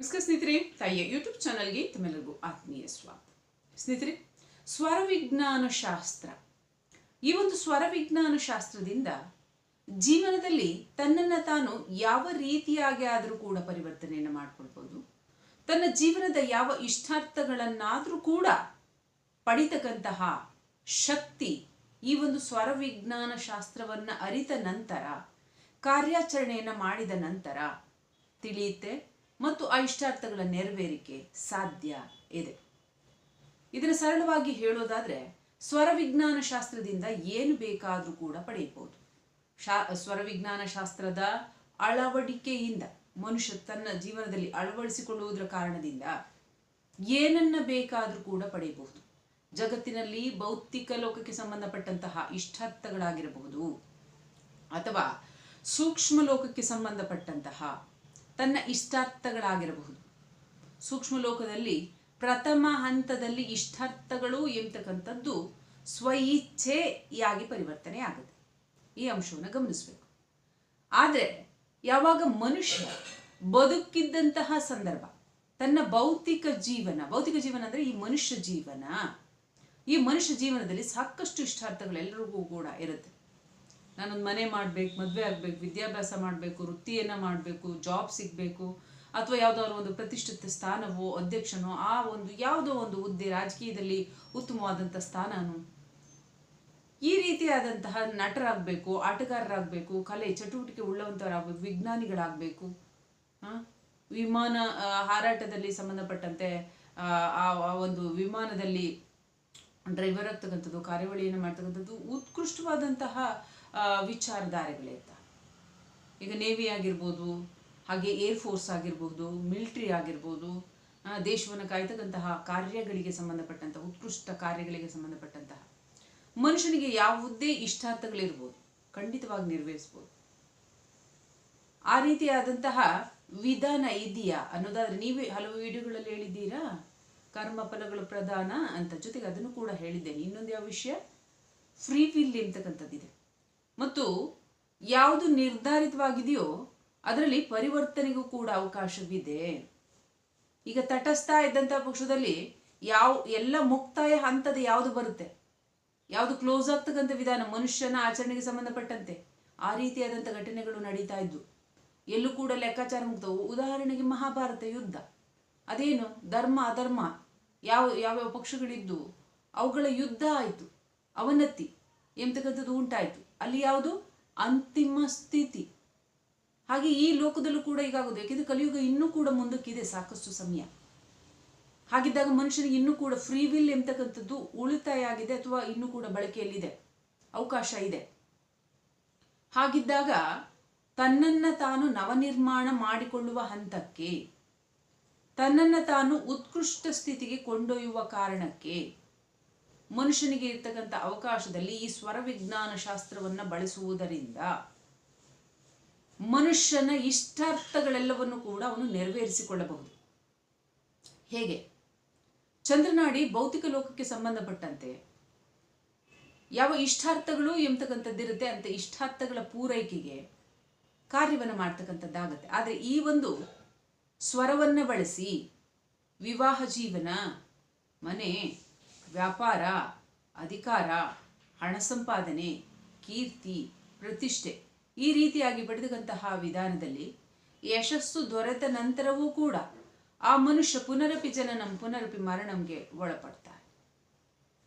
ನಮಸ್ಕಾರ ಸ್ನೇಹಿತರೆ, ತಾಯಿಯ ಯೂಟ್ಯೂಬ್ ಚಾನಲ್ಗೆ ತಮ್ಮೆಲ್ಲರಿಗೂ ಆತ್ಮೀಯ ಸ್ವಾಗತ. ಸ್ನೇಹಿತರೆ ಸ್ವರವಿಜ್ಞಾನ ಶಾಸ್ತ್ರ ಈ ಒಂದು ಸ್ವರವಿಜ್ಞಾನ ಶಾಸ್ತ್ರದಿಂದ ಜೀವನದಲ್ಲಿ ತನ್ನನ್ನು ತಾನು ಯಾವ ರೀತಿಯಾಗಿ ಆದರೂ ಕೂಡ ಪರಿವರ್ತನೆಯನ್ನು ಮಾಡ್ಕೊಳ್ಬೋದು. ತನ್ನ ಜೀವನದ ಯಾವ ಇಷ್ಟಾರ್ಥಗಳನ್ನಾದರೂ ಕೂಡ ಪಡಿತಕ್ಕಂತಹ ಶಕ್ತಿ ಈ ಒಂದು ಸ್ವರವಿಜ್ಞಾನ ಶಾಸ್ತ್ರವನ್ನು ಅರಿತ ನಂತರ, ಕಾರ್ಯಾಚರಣೆಯನ್ನು ಮಾಡಿದ ನಂತರ ತಿಳಿಯುತ್ತೆ. ಮತ್ತು ಆ ಇಷ್ಟಾರ್ಥಗಳ ನೆರವೇರಿಕೆ ಸಾಧ್ಯ ಇದೆ. ಇದನ್ನು ಸರಳವಾಗಿ ಹೇಳೋದಾದ್ರೆ ಸ್ವರವಿಜ್ಞಾನ ಶಾಸ್ತ್ರದಿಂದ ಏನು ಬೇಕಾದರೂ ಕೂಡ ಪಡೆಯಬಹುದು. ಶಾ ಸ್ವರವಿಜ್ಞಾನ ಶಾಸ್ತ್ರದ ಅಳವಡಿಕೆಯಿಂದ, ಮನುಷ್ಯ ತನ್ನ ಜೀವನದಲ್ಲಿ ಅಳವಡಿಸಿಕೊಳ್ಳುವುದರ ಕಾರಣದಿಂದ ಏನನ್ನ ಬೇಕಾದರೂ ಕೂಡ ಪಡೆಯಬಹುದು. ಜಗತ್ತಿನಲ್ಲಿ ಭೌತಿಕ ಲೋಕಕ್ಕೆ ಸಂಬಂಧಪಟ್ಟಂತಹ ಇಷ್ಟಾರ್ಥಗಳಾಗಿರಬಹುದು. ಅಥವಾ ಸೂಕ್ಷ್ಮ ಲೋಕಕ್ಕೆ ಸಂಬಂಧಪಟ್ಟಂತಹ ತನ್ನ ಇಷ್ಟಾರ್ಥಗಳಾಗಿರಬಹುದು. ಸೂಕ್ಷ್ಮ ಲೋಕದಲ್ಲಿ ಪ್ರಥಮ ಹಂತದಲ್ಲಿ ಇಷ್ಟಾರ್ಥಗಳು ಎಂಬತಕ್ಕಂಥದ್ದು ಸ್ವಇಚ್ಛೆಯಾಗಿ ಪರಿವರ್ತನೆ ಆಗುತ್ತೆ ಈ ಅಂಶವನ್ನು ಗಮನಿಸಬೇಕು. ಆದರೆ ಯಾವಾಗ ಮನುಷ್ಯ ಬದುಕಿದ್ದಂತಹ ಸಂದರ್ಭ, ತನ್ನ ಭೌತಿಕ ಜೀವನ ಭೌತಿಕ ಜೀವನ ಅಂದರೆ ಈ ಮನುಷ್ಯ ಜೀವನ, ಈ ಮನುಷ್ಯ ಜೀವನದಲ್ಲಿ ಸಾಕಷ್ಟು ಇಷ್ಟಾರ್ಥಗಳೆಲ್ಲರಿಗೂ ಕೂಡ ಇರುತ್ತೆ. ನಾನೊಂದು ಮನೆ ಮಾಡಬೇಕು ಮದುವೆ ಆಗಬೇಕು ವಿದ್ಯಾಭ್ಯಾಸ ಮಾಡಬೇಕು ವೃತ್ತಿಯನ್ನು ಮಾಡಬೇಕು ಜಾಬ್ ಸಿಗಬೇಕು ಅಥವಾ ಯಾವುದಾದ್ರು ಒಂದು ಪ್ರತಿಷ್ಠಿತ ಸ್ಥಾನವೋ ಅಧ್ಯಕ್ಷನೋ ಆ ಒಂದು ಯಾವುದೋ ಒಂದು ಹುದ್ದೆ ರಾಜಕೀಯದಲ್ಲಿ ಉತ್ತಮವಾದಂಥ ಸ್ಥಾನನೋ ಈ ರೀತಿಯಾದಂತಹ ನಟರಾಗಬೇಕು ಆಟಗಾರರಾಗಬೇಕು ಕಲೆ ಚಟುವಟಿಕೆ ಉಳ್ಳವಂಥವರಾಗಬೇಕು ವಿಜ್ಞಾನಿಗಳಾಗಬೇಕು ವಿಮಾನ ಹಾರಾಟದಲ್ಲಿ ಸಂಬಂಧಪಟ್ಟಂತೆ ಆ, ಒಂದು ವಿಮಾನದಲ್ಲಿ ಡ್ರೈವರ್ ಆಗ್ತಕ್ಕಂಥದ್ದು ಕಾರ್ಯವಳಿಯನ್ನು ಮಾಡ್ತಕ್ಕಂಥದ್ದು ಉತ್ಕೃಷ್ಟವಾದಂತಹ ಅಂತ. ಈಗ ನೇವಿ ಆಗಿರ್ಬೋದು, ಹಾಗೆ ಏರ್ ಫೋರ್ಸ್ ಆಗಿರ್ಬೋದು ಮಿಲಿಟ್ರಿ ಆಗಿರ್ಬೋದು ದೇಶವನ್ನು ಕಾಯ್ತಕ್ಕಂತಹ ಕಾರ್ಯಗಳಿಗೆ ಸಂಬಂಧಪಟ್ಟಂತಹ, ಉತ್ಕೃಷ್ಟ ಕಾರ್ಯಗಳಿಗೆ ಸಂಬಂಧಪಟ್ಟಂತಹ, ಮನುಷ್ಯನಿಗೆ ಯಾವುದೇ ಇಷ್ಟಾರ್ಥಗಳಿರ್ಬೋದು, ಖಂಡಿತವಾಗಿ ನೆರವೇರಿಸ್ಬೋದು. ಆ ರೀತಿಯಾದಂತಹ ವಿಧಾನ ಇದೆಯಾ ಅನ್ನೋದಾದ್ರೆ ನೀವೇ ಹಲವು ವಿಡಿಯೋಗಳಲ್ಲಿ ಹೇಳಿದ್ದೀರಾ? ಕರ್ಮ ಫಲಗಳು ಪ್ರಧಾನ ಅಂತ ಜೊತೆಗೆ ಅದನ್ನು ಕೂಡ ಹೇಳಿದ್ದೇನೆ. ಇನ್ನೊಂದು ಯಾವ ವಿಷಯ? ಫ್ರೀ ವಿಲ್ ಎಂತಕ್ಕಂಥದ್ದಿದೆ ಮತ್ತು ಯಾವುದು ನಿರ್ಧಾರಿತವಾಗಿದೆಯೋ ಅದರಲ್ಲಿ ಪರಿವರ್ತನೆಗೂ ಕೂಡ ಅವಕಾಶವಿದೆ. ಈಗ ತಟಸ್ಥ ಇದ್ದಂಥ ಪಕ್ಷದಲ್ಲಿ ಯಾವ, ಎಲ್ಲ ಮುಕ್ತಾಯ ಹಂತದ ಯಾವುದು ಬರುತ್ತೆ? ಯಾವುದು ಕ್ಲೋಸ್ ಆಗ್ತಕ್ಕಂಥ ವಿಧಾನ? ಮನುಷ್ಯನ ಆಚರಣೆಗೆ ಸಂಬಂಧಪಟ್ಟಂತೆ ಆ ರೀತಿಯಾದಂಥ ಘಟನೆಗಳು ನಡೀತಾ ಇದ್ವು. ಎಲ್ಲೂ ಕೂಡ ಲೆಕ್ಕಾಚಾರ ಮುಕ್ತವು ಉದಾಹರಣೆಗೆ ಮಹಾಭಾರತ ಯುದ್ಧ. ಅದೇನು? ಧರ್ಮ, ಅಧರ್ಮ. ಯಾವ, ಯಾವ್ಯಾವ ಪಕ್ಷಗಳಿದ್ದು ಅವುಗಳ ಯುದ್ಧ ಆಯಿತು. ಅವನತಿ ಎಂಬತಕ್ಕಂಥದ್ದು ಉಂಟಾಯಿತು. ಅಲ್ಲಿ ಯಾವುದು? ಅಂತಿಮ ಸ್ಥಿತಿ. ಹಾಗೆ ಈ ಲೋಕದಲ್ಲೂ ಕೂಡ ಈಗಾಗೋದು ಯಾಕೆಂದ್ರೆ ಕಲಿಯುಗ ಇನ್ನೂ ಕೂಡ ಮುಂದಕ್ಕಿದೆ, ಸಾಕಷ್ಟು ಸಮಯ. ಹಾಗಿದ್ದಾಗ ಮನುಷ್ಯನಿಗೆ ಇನ್ನೂ ಕೂಡ ಫ್ರೀ ವಿಲ್ ಎಂತಕ್ಕಂಥದ್ದು ಉಳಿತಾಯ ಆಗಿದೆ ಅಥವಾ ಇನ್ನೂ ಕೂಡ ಬಳಕೆಯಲ್ಲಿದೆ? ಅವಕಾಶ ಇದೆ. ಹಾಗಿದ್ದಾಗ ತನ್ನನ್ನ ತಾನು ನವನಿರ್ಮಾಣ ಮಾಡಿಕೊಳ್ಳುವ ಹಂತಕ್ಕೆ, ತನ್ನನ್ನ ತಾನು ಉತ್ಕೃಷ್ಟ ಸ್ಥಿತಿಗೆ ಕೊಂಡೊಯ್ಯುವ ಕಾರಣಕ್ಕೆ ಮನುಷ್ಯನಿಗೆ ಇರ್ತಕ್ಕಂಥ ಅವಕಾಶದಲ್ಲಿ ಈ ಸ್ವರವಿಜ್ಞಾನ ಶಾಸ್ತ್ರವನ್ನು ಬಳಸುವುದರಿಂದ ಮನುಷ್ಯನ ಇಷ್ಟಾರ್ಥಗಳೆಲ್ಲವನ್ನು ಕೂಡ ಅವನು ನೆರವೇರಿಸಿಕೊಳ್ಳಬಹುದು. ಹೇಗೆ? ಚಂದ್ರನಾಡಿ ಭೌತಿಕ ಲೋಕಕ್ಕೆ ಸಂಬಂಧಪಟ್ಟಂತೆ ಯಾವ ಇಷ್ಟಾರ್ಥಗಳು ಎಂಬತಕ್ಕಂಥದ್ದಿರುತ್ತೆ ಅಂತ ಇಷ್ಟಾರ್ಥಗಳ ಪೂರೈಕೆಗೆ ಕಾರ್ಯವನ್ನು ಮಾಡ್ತಕ್ಕಂಥದ್ದಾಗತ್ತೆ. ಆದರೆ ಈ ಒಂದು ಸ್ವರವನ್ನು ಬಳಸಿ ವಿವಾಹ ಜೀವನ ಮನೆ ವ್ಯಾಪಾರ, ಅಧಿಕಾರ, ಹಣ ಸಂಪಾದನೆ, ಕೀರ್ತಿ, ಪ್ರತಿಷ್ಠೆ ಈ ರೀತಿಯಾಗಿ ಪಡೆದಕ್ಕಂತಹ ವಿಧಾನದಲ್ಲಿ ಯಶಸ್ಸು ದೊರೆತ ನಂತರವೂ ಕೂಡ ಆ ಮನುಷ್ಯ ಪುನರಪಿ ಜನನಂ, ಪುನರಪಿ ಮರಣಂಗೆ ಒಳಪಡ್ತಾರೆ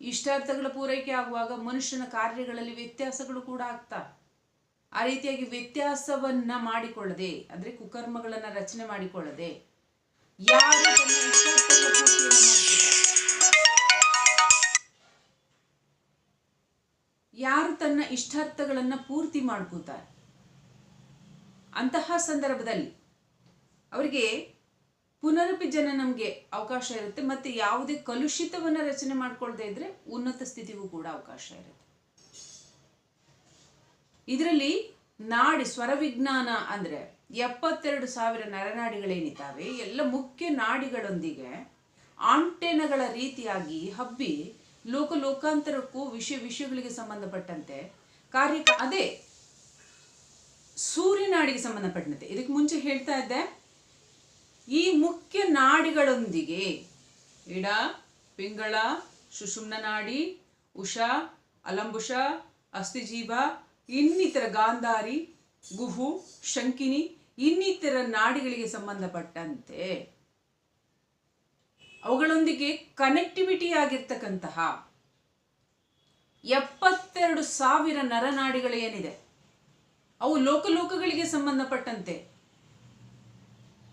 ಇಷ್ಟಾರ್ಥಗಳ ಪೂರೈಕೆ ಆಗುವಾಗ ಮನುಷ್ಯನ ಕಾರ್ಯಗಳಲ್ಲಿ ವ್ಯತ್ಯಾಸಗಳು ಕೂಡ ಆಗ್ತಾ ಆ ರೀತಿಯಾಗಿ ವ್ಯತ್ಯಾಸವನ್ನ ಮಾಡಿಕೊಳ್ಳದೆ, ಅಂದರೆ ಕುಕರ್ಮಗಳನ್ನು ರಚನೆ ಮಾಡಿಕೊಳ್ಳದೆ, ಯಾರು ತನ್ನ ಇಷ್ಟಾರ್ಥಗಳ ಯಾರು ತನ್ನ ಇಷ್ಟಾರ್ಥಗಳನ್ನು ಪೂರ್ತಿ ಮಾಡ್ಕೋತಾರೆ? ಅಂತಹ ಸಂದರ್ಭದಲ್ಲಿ ಅವರಿಗೆ ಪುನರುಪಿ ಜನ ನಮಗೆ ಅವಕಾಶ ಇರುತ್ತೆ, ಮತ್ತೆ ಯಾವುದೇ ಕಲುಷಿತವನ್ನ ರಚನೆ ಮಾಡ್ಕೊಳ್ದೇ ಇದ್ರೆ ಉನ್ನತ ಸ್ಥಿತಿಗೂ ಕೂಡ ಅವಕಾಶ ಇರುತ್ತೆ. ಇದರಲ್ಲಿ ನಾಡಿ ಸ್ವರವಿಜ್ಞಾನ ಅಂದ್ರೆ ಎಪ್ಪತ್ತೆರಡು ಸಾವಿರ ನರನಾಡಿಗಳೇನಿದ್ದಾವೆ, ಎಲ್ಲ ಮುಖ್ಯ ನಾಡಿಗಳೊಂದಿಗೆ ಆಂಟೆನಗಳ ರೀತಿಯಾಗಿ ಹಬ್ಬಿ ಲೋಕ ಲೋಕಾಂತರಕ್ಕೂ ವಿಷಯ ವಿಷಯಗಳಿಗೆ ಸಂಬಂಧಪಟ್ಟಂತೆ ಕಾರ್ಯ ಅದೇ ಸೂರ್ಯನಾಡಿಗೆ ಸಂಬಂಧಪಟ್ಟಂತೆ. ಇದಕ್ಕೆ ಮುಂಚೆ ಹೇಳ್ತಾ ಇದ್ದೆ, ಈ ಮುಖ್ಯ ನಾಡಿಗಳೊಂದಿಗೆ ಇಡ ಪಿಂಗಳ, ಸುಷುಮ್ನ ನಾಡಿ, ಉಷಾ, ಅಲಂಬುಷ, ಅಸ್ಥಿಜೀವ, ಇನ್ನಿತರ ಗಾಂಧಾರಿ, ಗುಹು, ಶಂಕಿನಿ, ಇನ್ನಿತರ ನಾಡಿಗಳಿಗೆ ಸಂಬಂಧಪಟ್ಟಂತೆ. ಅವುಗಳೊಂದಿಗೆ ಕನೆಕ್ಟಿವಿಟಿ ಆಗಿರ್ತಕ್ಕಂತಹ ಎಪ್ಪತ್ತೆರಡು ಸಾವಿರ ನರನಾಡಿಗಳು ಏನಿದೆ? ಅವು ಲೋಕಲೋಕಗಳಿಗೆ ಸಂಬಂಧಪಟ್ಟಂತೆ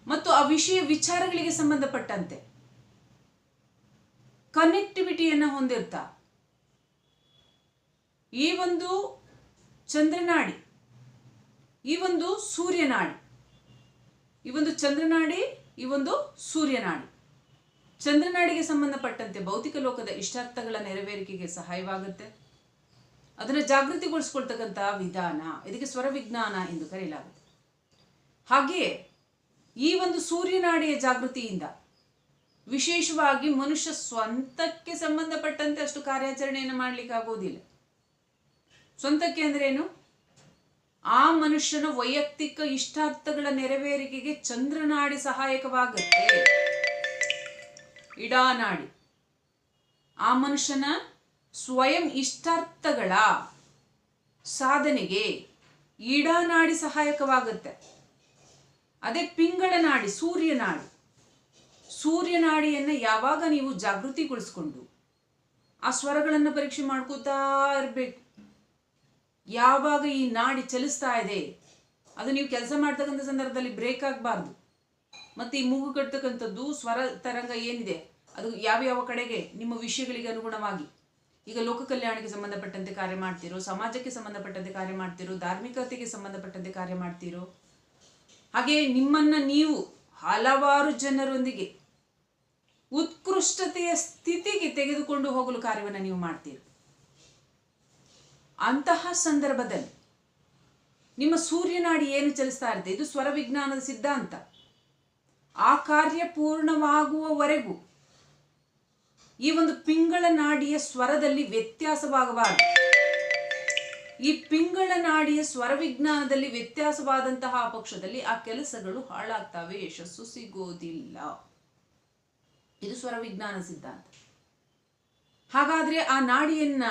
ಮತ್ತು ಆ ವಿಷಯ ವಿಚಾರಗಳಿಗೆ ಸಂಬಂಧಪಟ್ಟಂತೆ. ಕನೆಕ್ಟಿವಿಟಿಯನ್ನು ಹೊಂದಿರ್ತಾ. ಈ ಒಂದು ಚಂದ್ರನಾಡಿ, ಈ ಒಂದು ಸೂರ್ಯನಾಡಿ, ಈ ಒಂದು ಚಂದ್ರನಾಡಿ, ಈ ಒಂದು ಸೂರ್ಯನಾಡಿ. ಚಂದ್ರನಾಡಿಗೆ ಸಂಬಂಧಪಟ್ಟಂತೆ ಭೌತಿಕ ಲೋಕದ ಇಷ್ಟಾರ್ಥಗಳ ನೆರವೇರಿಕೆಗೆ ಸಹಾಯವಾಗುತ್ತೆ. ಅದನ್ನು ಜಾಗೃತಿಗೊಳಿಸ್ಕೊಳ್ತಕ್ಕಂಥ ವಿಧಾನ, ಇದಕ್ಕೆ ಸ್ವರ ವಿಜ್ಞಾನ ಎಂದು ಕರೆಯಲಾಗುತ್ತೆ. ಹಾಗೆಯೇ ಈ ಒಂದು ಸೂರ್ಯನಾಡಿಯ ಜಾಗೃತಿಯಿಂದ ವಿಶೇಷವಾಗಿ ಮನುಷ್ಯ ಸ್ವಂತಕ್ಕೆ ಸಂಬಂಧಪಟ್ಟಂತೆ ಅಷ್ಟು ಕಾರ್ಯಾಚರಣೆಯನ್ನು ಮಾಡಲಿಕ್ಕೆ ಆಗೋದಿಲ್ಲ. ಸ್ವಂತಕ್ಕೆ ಅಂದ್ರೆ ಏನು? ಆ ಮನುಷ್ಯನ ವೈಯಕ್ತಿಕ ಇಷ್ಟಾರ್ಥಗಳ ನೆರವೇರಿಕೆಗೆ ಚಂದ್ರನಾಡಿ ಸಹಾಯಕವಾಗುತ್ತೆ. ಇಡಾನಾಡಿ ಆ ಮನುಷ್ಯನ ಸ್ವಯಂ ಇಷ್ಟಾರ್ಥಗಳ ಸಾಧನೆಗೆ ಇಡಾನಾಡಿ ಸಹಾಯಕವಾಗುತ್ತೆ. ಅದೇ ಪಿಂಗಳನಾಡಿ ಸೂರ್ಯನಾಡಿ ಸೂರ್ಯನಾಡಿಯನ್ನು ಯಾವಾಗ ನೀವು ಜಾಗೃತಿಗೊಳಿಸ್ಕೊಂಡು ಆ ಸ್ವರಗಳನ್ನು ಪರೀಕ್ಷೆ ಮಾಡ್ಕೋತಾ ಇರಬೇಕು. ಯಾವಾಗ ಈ ನಾಡಿ ಚಲಿಸ್ತಾ ಇದೆ, ಅದು ನೀವು ಕೆಲಸ ಮಾಡ್ತಕ್ಕಂಥ ಸಂದರ್ಭದಲ್ಲಿ ಬ್ರೇಕ್ ಆಗಬಾರ್ದು. ಮತ್ತು ಈ ಮೂಗು ಕಟ್ತಕ್ಕಂಥದ್ದು ಸ್ವರ ತರಂಗ ಏನಿದೆ? ಅದು ಯಾವ ಯಾವ ಕಡೆಗೆ? ನಿಮ್ಮ ವಿಷಯಗಳಿಗೆ ಅನುಗುಣವಾಗಿ. ಈಗ ಲೋಕ ಕಲ್ಯಾಣಕ್ಕೆ ಸಂಬಂಧಪಟ್ಟಂತೆ ಕಾರ್ಯ ಮಾಡ್ತಿರೋ, ಸಮಾಜಕ್ಕೆ ಸಂಬಂಧಪಟ್ಟಂತೆ ಕಾರ್ಯ ಮಾಡ್ತಿರೋ, ಧಾರ್ಮಿಕತೆಗೆ ಸಂಬಂಧಪಟ್ಟಂತೆ ಕಾರ್ಯ ಮಾಡ್ತಿರೋ, ಹಾಗೆ ನಿಮ್ಮನ್ನ ನೀವು ಹಲವಾರು ಜನರೊಂದಿಗೆ ಉತ್ಕೃಷ್ಟತೆಯ ಸ್ಥಿತಿಗೆ ತೆಗೆದುಕೊಂಡು ಹೋಗಲು ಕಾರ್ಯವನ್ನು ನೀವು ಮಾಡ್ತೀರಿ. ಅಂತಹ ಸಂದರ್ಭದಲ್ಲಿ ನಿಮ್ಮ ಸೂರ್ಯನಾಡಿ ಏನು ಚಲಿಸ್ತಾ ಇರುತ್ತೆ? ಇದು ಸ್ವರ ವಿಜ್ಞಾನದ ಸಿದ್ಧಾಂತ. ಆ ಕಾರ್ಯ ಪೂರ್ಣವಾಗುವವರೆಗೂ. ಈ ಒಂದು ಪಿಂಗಳ ನಾಡಿಯ ಸ್ವರದಲ್ಲಿ ವ್ಯತ್ಯಾಸವಾಗಬಾರದು. ಈ ಪಿಂಗಳ ನಾಡಿಯ ಸ್ವರ ವಿಜ್ಞಾನದಲ್ಲಿ ವ್ಯತ್ಯಾಸವಾದಂತಹ ಪಕ್ಷದಲ್ಲಿ ಆ ಕೆಲಸಗಳು ಹಾಳಾಗ್ತವೆ. ಯಶಸ್ಸು ಸಿಗೋದಿಲ್ಲ. ಇದು ಸ್ವರ ವಿಜ್ಞಾನ ಸಿದ್ಧಾಂತ. ಹಾಗಾದ್ರೆ ಆ ನಾಡಿಯನ್ನ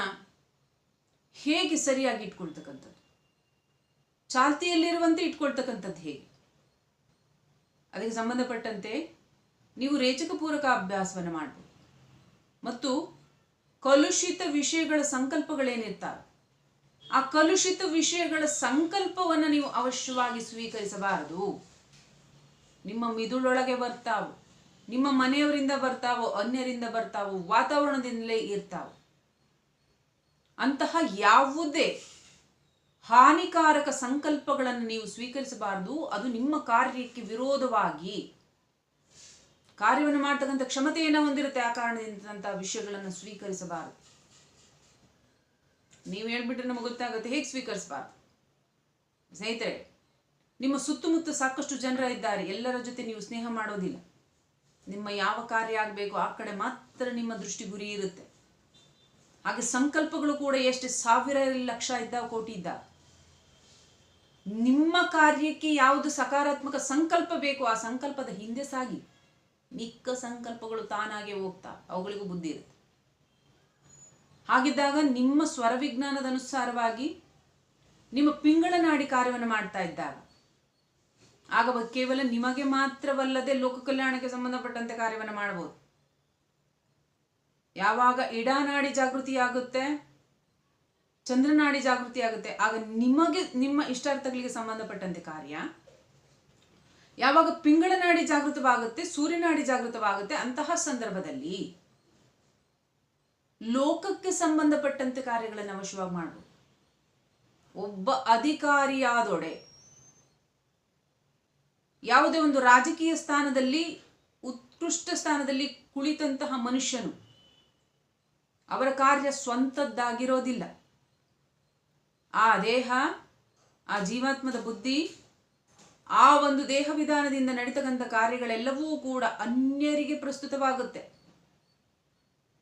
ಹೇಗೆ ಸರಿಯಾಗಿ ಇಟ್ಕೊಳ್ತಕ್ಕಂಥದ್ದು? ಚಾಲ್ತಿಯಲ್ಲಿರುವಂತೆ ಇಟ್ಕೊಳ್ತಕ್ಕಂಥದ್ದು ಹೇಗೆ? ಅದಕ್ಕೆ ಸಂಬಂಧಪಟ್ಟಂತೆ ನೀವು ರೇಚಕ ಪೂರಕ ಅಭ್ಯಾಸವನ್ನು ಮಾಡಬಹುದು ಮತ್ತು ಕಲುಷಿತ ವಿಷಯಗಳ ಸಂಕಲ್ಪಗಳೇನಿರ್ತಾವೆ, ಆ ಕಲುಷಿತ ವಿಷಯಗಳ ಸಂಕಲ್ಪವನ್ನು ನೀವು ಅವಶ್ಯವಾಗಿ ಸ್ವೀಕರಿಸಬಾರದು. ನಿಮ್ಮ ಮಿದುಳೊಳಗೆ ಬರ್ತಾವು, ನಿಮ್ಮ ಮನೆಯವರಿಂದ ಬರ್ತಾವೋ, ಅನ್ಯರಿಂದ ಬರ್ತಾವೋ, ವಾತಾವರಣದಿಂದಲೇ ಇರ್ತಾವೆ, ಅಂತಹ ಯಾವುದೇ ಹಾನಿಕಾರಕ ಸಂಕಲ್ಪಗಳನ್ನು ನೀವು ಸ್ವೀಕರಿಸಬಾರದು. ಅದು ನಿಮ್ಮ ಕಾರ್ಯಕ್ಕೆ ವಿರೋಧವಾಗಿ. ಕಾರ್ಯವನ್ನು ಮಾಡ್ತಕ್ಕಂಥ ಕ್ಷಮತೆಯನ್ನು ಹೊಂದಿರುತ್ತೆ ಆ ಕಾರಣದಿಂದ ವಿಷಯಗಳನ್ನು ಸ್ವೀಕರಿಸಬಾರದು. ನೀವು ಹೇಳ್ಬಿಟ್ರೆ ನಮಗೆ ಗೊತ್ತಾಗುತ್ತೆ ಹೇಗೆ ಸ್ವೀಕರಿಸಬಾರ್ದು. ಸ್ನೇಹಿತರೆ, ನಿಮ್ಮ ಸುತ್ತಮುತ್ತ ಸಾಕಷ್ಟು ಜನರ ಇದ್ದಾರೆ. ಎಲ್ಲರ ಜೊತೆ ನೀವು ಸ್ನೇಹ ಮಾಡೋದಿಲ್ಲ. ನಿಮ್ಮ ಯಾವ ಕಾರ್ಯ ಆಗಬೇಕು ಆ ಕಡೆ ಮಾತ್ರ ನಿಮ್ಮ ದೃಷ್ಟಿ ಗುರಿ ಇರುತ್ತೆ. ಹಾಗೆ ಸಂಕಲ್ಪಗಳು ಕೂಡ ಎಷ್ಟು ಸಾವಿರ ಲಕ್ಷ ಇದ್ದ ಕೋಟಿ ಇದ್ದ ನಿಮ್ಮ ಕಾರ್ಯಕ್ಕೆ ಯಾವುದು ಸಕಾರಾತ್ಮಕ ಸಂಕಲ್ಪ ಬೇಕು ಆ ಸಂಕಲ್ಪದ ಹಿಂದೆ ಸಾಗಿ. ಮಿಕ್ಕ ಸಂಕಲ್ಪಗಳು ತಾನಾಗೆ ಹೋಗ್ತಾ, ಅವುಗಳಿಗೂ ಬುದ್ಧಿ ಇರುತ್ತೆ. ಹಾಗಿದ್ದಾಗ ನಿಮ್ಮ ಸ್ವರವಿಜ್ಞಾನದ ಅನುಸಾರವಾಗಿ ನಿಮ್ಮ ಪಿಂಗಳ ನಾಡಿ ಕಾರ್ಯವನ್ನು ಮಾಡ್ತಾ ಇದ್ದಾಗ, ಆಗ ಕೇವಲ ನಿಮಗೆ ಮಾತ್ರವಲ್ಲದೆ ಲೋಕ ಕಲ್ಯಾಣಕ್ಕೆ ಸಂಬಂಧಪಟ್ಟಂತೆ ಕಾರ್ಯವನ್ನು ಮಾಡಬಹುದು ಯಾವಾಗ ಇಡಾನಾಡಿ ಜಾಗೃತಿ ಆಗುತ್ತೆ ಚಂದ್ರನಾಡಿ ಜಾಗೃತಿ ಆಗುತ್ತೆ. ಆಗ ನಿಮಗೆ, ನಿಮ್ಮ ಇಷ್ಟಾರ್ಥಗಳಿಗೆ ಸಂಬಂಧಪಟ್ಟಂತೆ ಕಾರ್ಯ. ಯಾವಾಗ ಪಿಂಗಳ ನಾಡಿ ಜಾಗೃತವಾಗುತ್ತೆ, ಸೂರ್ಯನಾಡಿ ಜಾಗೃತವಾಗುತ್ತೆ, ಅಂತಹ ಸಂದರ್ಭದಲ್ಲಿ ಲೋಕಕ್ಕೆ ಸಂಬಂಧಪಟ್ಟಂತೆ ಕಾರ್ಯಗಳನ್ನು ಅವಶ್ಯವಾಗಿ ಮಾಡಬಹುದು ಒಬ್ಬ ಅಧಿಕಾರಿಯಾದೊಡೆ ಯಾವುದೇ ಒಂದು ರಾಜಕೀಯ ಸ್ಥಾನದಲ್ಲಿ, ಉತ್ಕೃಷ್ಟ ಸ್ಥಾನದಲ್ಲಿ ಕುಳಿತಂತಹ ಮನುಷ್ಯನು ಅವರ ಕಾರ್ಯ ಸ್ವಂತದ್ದಾಗಿರೋದಿಲ್ಲ. ಆ ದೇಹ, ಆ ಜೀವಾತ್ಮದ ಬುದ್ಧಿ, ಆ ಒಂದು ದೇಹ ವಿಧಾನದಿಂದ ನಡೀತಕ್ಕಂಥ ಕಾರ್ಯಗಳೆಲ್ಲವೂ ಕೂಡ ಅನ್ಯರಿಗೆ ಪ್ರಸ್ತುತವಾಗುತ್ತೆ.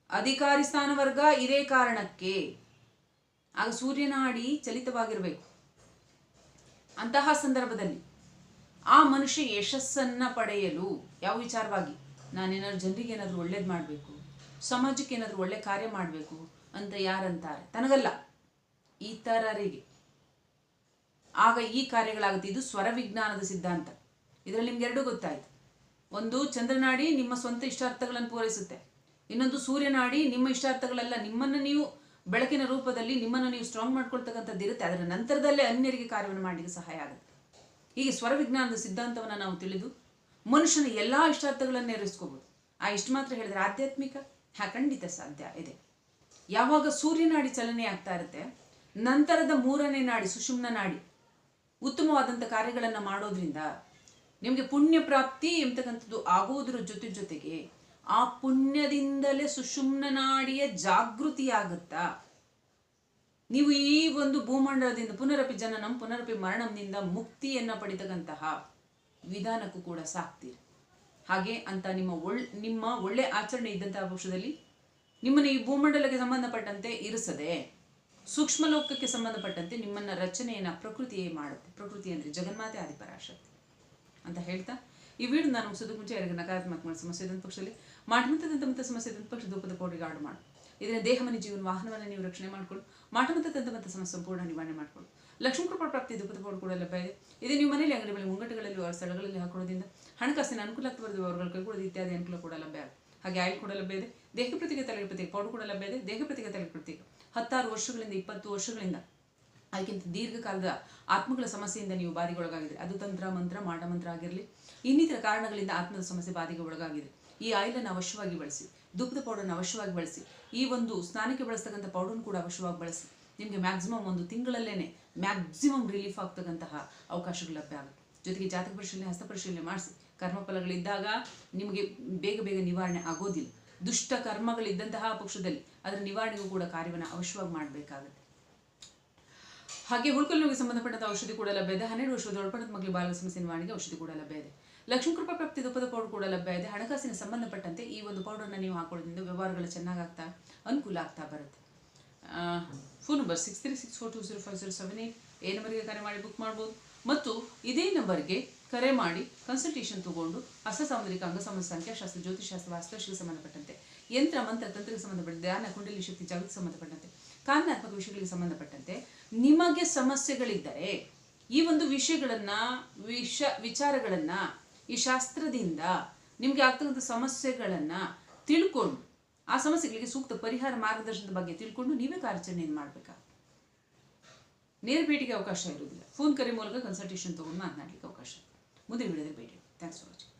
ಅಧಿಕಾರಿ ಸ್ಥಾನ ವರ್ಗ ಇದೇ ಕಾರಣಕ್ಕೆ ಆಗ ಸೂರ್ಯನಾಡಿ ಚಲಿತವಾಗಿರಬೇಕು. ಅಂತಹ ಸಂದರ್ಭದಲ್ಲಿ ಆ ಮನುಷ್ಯ ಯಶಸ್ಸನ್ನ ಪಡೆಯಲು ಯಾವ ವಿಚಾರವಾಗಿ? ನಾನೇನಾದ್ರು ಜನರಿಗೆ ಏನಾದರೂ ಒಳ್ಳೇದು ಮಾಡಬೇಕು? ಸಮಾಜಕ್ಕೆ ಏನಾದರೂ ಒಳ್ಳೆ ಕಾರ್ಯ ಮಾಡಬೇಕು ಅಂತ ಯಾರಂತಾರೆ? ತನಗಲ್ಲ. ಇತರರಿಗೆ. ಆಗ ಈ ಕಾರ್ಯಗಳಾಗುತ್ತೆ ಇದು ಸ್ವರ ವಿಜ್ಞಾನದ ಸಿದ್ಧಾಂತ. ಇದರಲ್ಲಿ ನಿಮ್ಗೆ ಎರಡೂ ಗೊತ್ತಾಯ್ತು. ಒಂದು, ಚಂದ್ರನಾಡಿ ನಿಮ್ಮ ಸ್ವಂತ ಇಷ್ಟಾರ್ಥಗಳನ್ನು ಪೂರೈಸುತ್ತೆ. ಇನ್ನೊಂದು, ಸೂರ್ಯನಾಡಿ ನಿಮ್ಮ ಇಷ್ಟಾರ್ಥಗಳೆಲ್ಲ, ನಿಮ್ಮನ್ನು ನೀವು ಬೆಳಕಿನ ರೂಪದಲ್ಲಿ ನಿಮ್ಮನ್ನು ನೀವು ಸ್ಟ್ರಾಂಗ್ ಮಾಡ್ಕೊಳ್ತಕ್ಕಂಥದ್ದು ಇರುತ್ತೆ. ಅದರ ನಂತರದಲ್ಲೇ ಅನ್ಯರಿಗೆ ಕಾರ್ಯವನ್ನು ಮಾಡಲಿಕ್ಕೆ ಸಹಾಯ ಆಗುತ್ತೆ. ಹೀಗೆ ಸ್ವರ ವಿಜ್ಞಾನದ ಸಿದ್ಧಾಂತವನ್ನು ನಾವು ತಿಳಿದು ಮನುಷ್ಯನ ಎಲ್ಲ ಇಷ್ಟಾರ್ಥಗಳನ್ನು ನೆರವೇರಿಸ್ಕೋಬೋದು. ಆ ಇಷ್ಟು ಮಾತ್ರ ಹೇಳಿದ್ರೆ ಆಧ್ಯಾತ್ಮಿಕ, ಹಾ, ಖಂಡಿತ ಸಾಧ್ಯ ಇದೆ. ಯಾವಾಗ ಸೂರ್ಯನಾಡಿ ಚಲನೆ ಆಗ್ತಾ ಇರುತ್ತೆ ನಂತರದ ಮೂರನೇ ನಾಡಿ, ಸುಷುಮ್ನ ನಾಡಿ. ಉತ್ತಮವಾದಂಥ ಕಾರ್ಯಗಳನ್ನು ಮಾಡೋದ್ರಿಂದ ನಿಮಗೆ ಪುಣ್ಯ ಪ್ರಾಪ್ತಿ ಎಂಬತಕ್ಕಂಥದ್ದು ಆಗೋದ್ರ ಜೊತೆ ಜೊತೆಗೆ ಆ ಪುಣ್ಯದಿಂದಲೇ ಸುಷುಮ್ನ ನಾಡಿಯ ಜಾಗೃತಿಯಾಗುತ್ತಾ ನೀವು ಈ ಒಂದು ಭೂಮಂಡಲದಿಂದ ಪುನರಪಿ ಜನನಂ, ಪುನರಪಿ ಮರಣಂನಿಂದ ಮುಕ್ತಿಯನ್ನು ಪಡಿತಕ್ಕಂತಹ ವಿಧಾನಕ್ಕೂ ಕೂಡ ಸಾಕ್ತೀರಿ. ಹಾಗೆ ಅಂತ ನಿಮ್ಮ ಒಳ್, ನಿಮ್ಮ ಒಳ್ಳೆ ಆಚರಣೆ ಇದ್ದಂತಹ ಪಕ್ಷದಲ್ಲಿ ನಿಮ್ಮನ್ನು ಈ ಭೂಮಂಡಲಕ್ಕೆ ಸಂಬಂಧಪಟ್ಟಂತೆ ಇರಿಸದೆ ಸೂಕ್ಷ್ಮ ಲೋಕಕ್ಕೆ ಸಂಬಂಧಪಟ್ಟಂತೆ ನಿಮ್ಮನ್ನ ರಚನೆಯನ್ನ ಪ್ರಕೃತಿಯೇ ಮಾಡುತ್ತೆ. ಪ್ರಕೃತಿ ಅಂದ್ರೆ ಜಗನ್ಮಾತೆ ಆದಿಪರಾಶಕ್ತಿ ಅಂತ ಹೇಳ್ತಾ, ಈ ವಿಡಿಯೋ ನಾನು ಮುಗಿಸೋದಕ್ಕೆ ಮುಂಚೆ ಯಾರಿಗೆ ನಕಾರಾತ್ಮಕ ಸಮಸ್ಯೆ ದಂತ ಪಕ್ಷದಲ್ಲಿ ಮಾಟಮಂತದಂತ ಸಮಸ್ಯೆ ದಂತ ಪಕ್ಷ ಧೂಪದ ಕೋಟಿ ಗಾಡು ಮಾಡು. ಇದನ್ನ ದೇಹ, ಮನೆ, ಜೀವನ, ವಾಹನವನ್ನು ನೀವು ರಕ್ಷಣೆ ಮಾಡ್ಕೊಳ್ಳಿ. ಮಾಟಮಂತ ಮತ್ತೆ ಸಮಸ್ಯೆ ಸಂಪೂರ್ಣ ನಿವಾರಣೆ ಮಾಡ್ಕೊಳ್ಳಿ. ಲಕ್ಷ್ಮೀ ಕೃಪಾ ಪ್ರಾಪ್ತಿ ಧೂಪದ ಕೋಡ್ ಕೂಡ ಲಭ್ಯ ಇದೆ. ಇದು ನಿಮ್ಮ ಮನೆಯಲ್ಲಿ ಅಂಗಡಿ ಮೇಲೆ ಮುಂಗಟ್ಟುಗಳಲ್ಲಿ ಅವರ ಸ್ಥಳಗಳಲ್ಲಿ ಹಾಕೊಳ್ಳೋದ್ರಿಂದ ಹಣಕಾಸಿನ ಅನುಕೂಲ ಆಗ್ತದೆ ಅವರುಗಳ ಕೈಗೊಳ್ಳೋದು ಇತ್ಯಾದಿ ಅನುಕೂಲ ಕೂಡ ಲಭ್ಯ ಹಾಗೆ ಆಯಿಲ್ ಕೂಡ ಲಭ್ಯ ಇದೆ. ದೇಹ ಪ್ರತಿಗೆ ತಲೆಗೆ ಪ್ರತಿಗೆ ಪೌಡರ್ ಕೂಡ ಲಭ್ಯ ಇದೆ. ದೇಹ ಪ್ರತಿಗೆ ತಲೆಗೆ ಪ್ರತ್ಯೇಕ ಹತ್ತಾರು ವರ್ಷಗಳಿಂದ, ಇಪ್ಪತ್ತು ವರ್ಷಗಳಿಂದ ಅದಕ್ಕಿಂತ ದೀರ್ಘಕಾಲದ ಆತ್ಮಗಳ ಸಮಸ್ಯೆಯಿಂದ ನೀವು ಬಾಧೆಗೊಳಗಾಗಿದ್ರೆ. ಅದು ತಂತ್ರ, ಮಂತ್ರ ಮಾಡಮಂತ್ರ ಆಗಿರಲಿ. ಇನ್ನಿತರ ಕಾರಣಗಳಿಂದ ಆತ್ಮದ ಸಮಸ್ಯೆ ಬಾಧೆಗೆ ಒಳಗಾಗಿದೆ ಈ ಆಯಿಲನ್ನು ಅವಶ್ಯವಾಗಿ ಬಳಸಿ ದುಗ್ಧ ಪೌಡರ್ನ ಅವಶ್ಯವಾಗಿ ಬಳಸಿ, ಈ ಒಂದು ಸ್ನಾನಕ್ಕೆ ಬಳಸ್ತಕ್ಕಂಥ ಪೌಡರ್ನ ಕೂಡ ಅವಶ್ಯವಾಗಿ ಬಳಸಿ, ನಿಮಗೆ ಮ್ಯಾಕ್ಸಿಮಮ್ ಒಂದು ತಿಂಗಳಲ್ಲೇ ಮ್ಯಾಕ್ಸಿಮಮ್ ರಿಲೀಫ್ ಆಗ್ತಕ್ಕಂತಹ ಅವಕಾಶಗಳು ಲಭ್ಯ ಆಗುತ್ತೆ. ಜೊತೆಗೆ ಜಾತಕ ಪರಿಶೀಲನೆ, ಹಸ್ತ ಪರಿಶೀಲನೆ ಮಾಡಿಸಿ, ಕರ್ಮಫಲಗಳಿದ್ದಾಗ ನಿಮಗೆ ಬೇಗ ಬೇಗ ನಿವಾರಣೆ ಆಗೋದಿಲ್ಲ. ದುಷ್ಟ ಕರ್ಮಗಳಿದ್ದಂತಹ ಪಕ್ಷದಲ್ಲಿ ಅದರ ನಿವಾರಣೆಗೂ ಕೂಡ ಕಾರ್ಯವನ್ನು ಅವಶ್ಯವಾಗಿ ಮಾಡಬೇಕಾಗುತ್ತೆ. ಹಾಗೆ ಹುಳ್ಕಲ್ ನೋವಿಗೆ ಸಂಬಂಧಪಟ್ಟಂತಹ ಔಷಧಿ ಕೂಡ ಲಭ್ಯ ಇದೆ. ಹನ್ನೆರಡು ವರ್ಷದ ಒಳಪಡದ ಮಕ್ಕಳು ಬಾಲ ಸಮಸ್ಯೆ ನಿವಾರಣೆಗೆ ಔಷಧಿ ಕೂಡ ಲಭ್ಯ ಇದೆ. ಲಕ್ಷ್ಮೀ ಕೃಪಾ ಪ್ರಾಪ್ತಿ ದುಪ್ಪದ ಪೌಡರ್ ಕೂಡ ಲಭ್ಯ ಇದೆ. ಹಣಕಾಸಿನ ಸಂಬಂಧಪಟ್ಟಂತೆ ಈ ಒಂದು ಪೌಡರ್ನ ನೀವು ಹಾಕೊಳ್ಳೋದ್ರಿಂದ ವ್ಯವಹಾರಗಳು ಚೆನ್ನಾಗಾಗ್ತಾ ಅನುಕೂಲ ಆಗ್ತಾ ಬರುತ್ತೆ. Phone number six three six four two zero five zero seven eight ನಂಬರ್ಗೆ ಕರೆ ಮಾಡಿ ಬುಕ್ ಮಾಡ್ಬೋದು. ಮತ್ತು ಇದೇ ನಂಬರ್ಗೆ ಕರೆ ಮಾಡಿ ಕನ್ಸಲ್ಟೇಷನ್ ತಗೊಂಡು ಅಸ ಸಾಮುದ್ರಿಕ ಅಂಗಸಂಬಂಧ ಸಂಖ್ಯಾಶಾಸ್ತ್ರ ಜ್ಯೋತಿಷಾಸ್ತ್ರ ವಾಸ್ತುಶಿಗೆ ಸಂಬಂಧಪಟ್ಟಂತೆ, ಯಂತ್ರ, ಮಂತ್ರ ತಂತ್ರಕ್ಕೆ ಸಂಬಂಧಪಟ್ಟಂತೆ, ಧ್ಯಾನ, ಕುಂಡಲಿ ಶಕ್ತಿ, ಜಾಗೃತಿ ಸಂಬಂಧಪಟ್ಟಂತೆ ಕಾನೂನಾತ್ಮಕ ವಿಷಯಗಳಿಗೆ ಸಂಬಂಧಪಟ್ಟಂತೆ ನಿಮಗೆ ಸಮಸ್ಯೆಗಳಿದ್ದರೆ ಈ ಒಂದು ವಿಷಯಗಳನ್ನ, ವಿಷ, ವಿಚಾರಗಳನ್ನ ಈ ಶಾಸ್ತ್ರದಿಂದ ನಿಮಗೆ ಆಗ್ತಕ್ಕಂಥ ಸಮಸ್ಯೆಗಳನ್ನ ತಿಳ್ಕೊಂಡು ಆ ಸಮಸ್ಯೆಗಳಿಗೆ ಸೂಕ್ತ ಪರಿಹಾರ ಮಾರ್ಗದರ್ಶನದ ಬಗ್ಗೆ ತಿಳ್ಕೊಂಡು ನೀವೇ ಕಾರ್ಯಾಚರಣೆಯನ್ನು ಮಾಡಬೇಕಾ? ನೇರ ಭೇಟಿಗೆ ಅವಕಾಶ ಇರುವುದಿಲ್ಲ. ಫೋನ್ ಕರೆ ಮೂಲಕ ಕನ್ಸಲ್ಟೇಷನ್ ತೊಗೊಂಡು ಮಾತನಾಡಲಿಕ್ಕೆ ಅವಕಾಶ ಮುಂದೆ ವಿಡಿಯೋದಲ್ಲಿ ಭೇಟಿ ಥ್ಯಾಂಕ್ಸ್ ಫಾರ್ ವಾಚಿಂಗ್